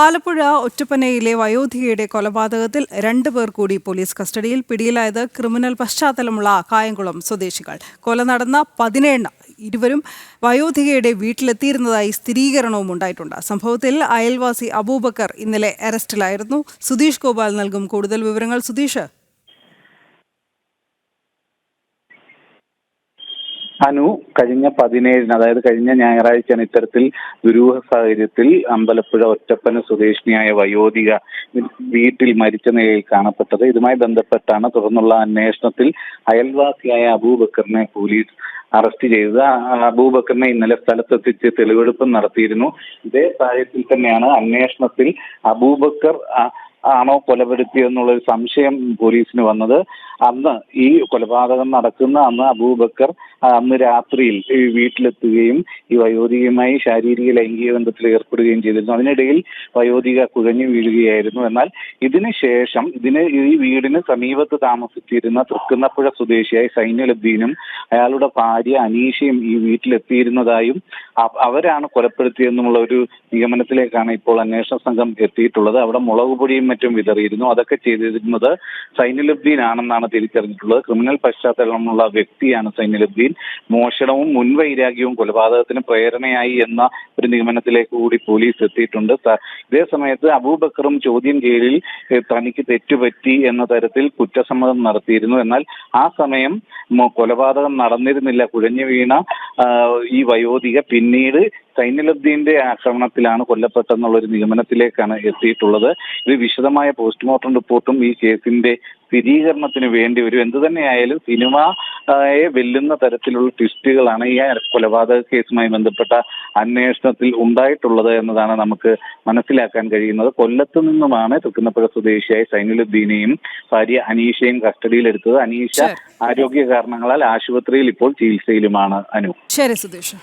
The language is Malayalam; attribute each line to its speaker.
Speaker 1: ആലപ്പുഴ ഒറ്റപ്പനയിലെ വയോധികയുടെ കൊലപാതകത്തിൽ രണ്ടു പേർ കൂടി പോലീസ് കസ്റ്റഡിയിൽ പിടിയിലായത് ക്രിമിനൽ പശ്ചാത്തലമുള്ള കായംകുളം സ്വദേശികൾ. കൊല നടന്ന പതിനേഴ് ഇരുവരും വയോധികയുടെ വീട്ടിലെത്തിയിരുന്നതായി സ്ഥിരീകരണവും ഉണ്ടായിട്ടുണ്ട്. സംഭവത്തിൽ അയൽവാസി അബൂബക്കർ ഇന്നലെ അറസ്റ്റിലായിരുന്നു. സുധീഷ് ഗോപാൽ നൽകും കൂടുതൽ വിവരങ്ങൾ. സുധീഷ്
Speaker 2: അനു കഴിഞ്ഞ പതിനേഴിന് അതായത് കഴിഞ്ഞ ഞായറാഴ്ചയാണ് ഇത്തരത്തിൽ ദുരൂഹ സാഹചര്യത്തിൽ അമ്പലപ്പുഴ ഒറ്റപ്പന സ്വദേശിനിയായ വയോധിക വീട്ടിൽ മരിച്ച നിലയിൽ കാണപ്പെട്ടത്. ഇതുമായി ബന്ധപ്പെട്ടാണ് തുടർന്നുള്ള അന്വേഷണത്തിൽ അയൽവാസിയായ അബൂബക്കറിനെ പോലീസ് അറസ്റ്റ് ചെയ്തത്. അബൂബക്കറിനെ ഇന്നലെ സ്ഥലത്തെത്തിച്ച് തെളിവെടുപ്പ് നടത്തിയിരുന്നു. ഇതേ സാഹചര്യത്തിൽ തന്നെയാണ് അന്വേഷണത്തിൽ അബൂബക്കർ ആണോ കൊലപ്പെടുത്തിയെന്നുള്ള ഒരു സംശയം പോലീസിന് വന്നത്. അന്ന് ഈ കൊലപാതകം നടക്കുന്ന അന്ന് അബൂബക്കർ അന്ന് രാത്രിയിൽ ഈ വീട്ടിലെത്തുകയും ഈ വയോധികയുമായി ശാരീരിക ലൈംഗിക ബന്ധത്തിൽ ഏർപ്പെടുകയും ചെയ്തിരുന്നു. അതിനിടയിൽ വയോധിക കുഴഞ്ഞു വീഴുകയായിരുന്നു. എന്നാൽ ഇതിന് ശേഷം ഇതിന് ഈ വീടിന് സമീപത്ത് താമസിച്ചിരുന്ന തൃക്കുന്നപ്പുഴ സ്വദേശിയായ സൈന്യലബ്ദീനും അയാളുടെ ഭാര്യ അനീഷയും ഈ വീട്ടിലെത്തിയിരുന്നതായും അവ- അവരാണ് കൊലപ്പെടുത്തിയെന്നുള്ള ഒരു നിഗമനത്തിലേക്കാണ് ഇപ്പോൾ അന്വേഷണ സംഘം എത്തിയിട്ടുള്ളത്. അവിടെ മുളക് പൊടിയും മറ്റും വിതറിയിരുന്നു. അതൊക്കെ ചെയ്തിരുന്നത് ആണെന്നാണ് തിരിച്ചറിഞ്ഞിട്ടുള്ളത്. ക്രിമിനൽ പശ്ചാത്തലമുള്ള വ്യക്തിയാണ് സൈന്യലബ്ദീൻ മോഷണവും മുൻവൈരാഗ്യവും കൊലപാതകത്തിന് പ്രേരണയായി എന്ന ഒരു നിഗമനത്തിലേക്ക് കൂടി പോലീസ് എത്തിയിട്ടുണ്ട്. ഇതേ സമയത്ത് അബൂബക്കറും ചോദ്യം ചെയ്യലിൽ തനിക്ക് തെറ്റുപറ്റി എന്ന തരത്തിൽ കുറ്റസമ്മതം നടത്തിയിരുന്നു. എന്നാൽ ആ സമയം കൊലപാതകം നടന്നിരുന്നില്ല കുഴഞ്ഞു വീണ ഈ വയോധിക പിന്നീട് സൈന്യലബ്ദീന്റെ ആക്രമണത്തിലാണ് കൊല്ലപ്പെട്ടെന്നുള്ള ഒരു നിഗമനത്തിലേക്കാണ് എത്തിയിട്ടുള്ളത്. ഇത് വിശദമായ പോസ്റ്റ്മോർട്ടം റിപ്പോർട്ടും ഈ കേസിന്റെ സ്ഥിരീകരണത്തിന് വേണ്ടി വരും. എന്തു തന്നെയായാലും സിനിമയെ വെല്ലുന്ന തരത്തിലുള്ള ട്വിസ്റ്റുകളാണ് ഈ കൊലപാതക കേസുമായി ബന്ധപ്പെട്ട അന്വേഷണത്തിൽ ഉണ്ടായിട്ടുള്ളത് എന്നതാണ് നമുക്ക് മനസ്സിലാക്കാൻ കഴിയുന്നത്. കൊല്ലത്ത് നിന്നുമാണ് തൃക്കുന്നപ്പുഴ സ്വദേശിയായ സൈനുലുദ്ദീനെയും ഭാര്യ അനീഷയും കസ്റ്റഡിയിലെടുത്തത് അനീഷ. ആരോഗ്യ കാരണങ്ങളാൽ ആശുപത്രിയിൽ ഇപ്പോൾ ചികിത്സയിലുമാണ് അനു.
Speaker 1: ശരി സുധീഷ്.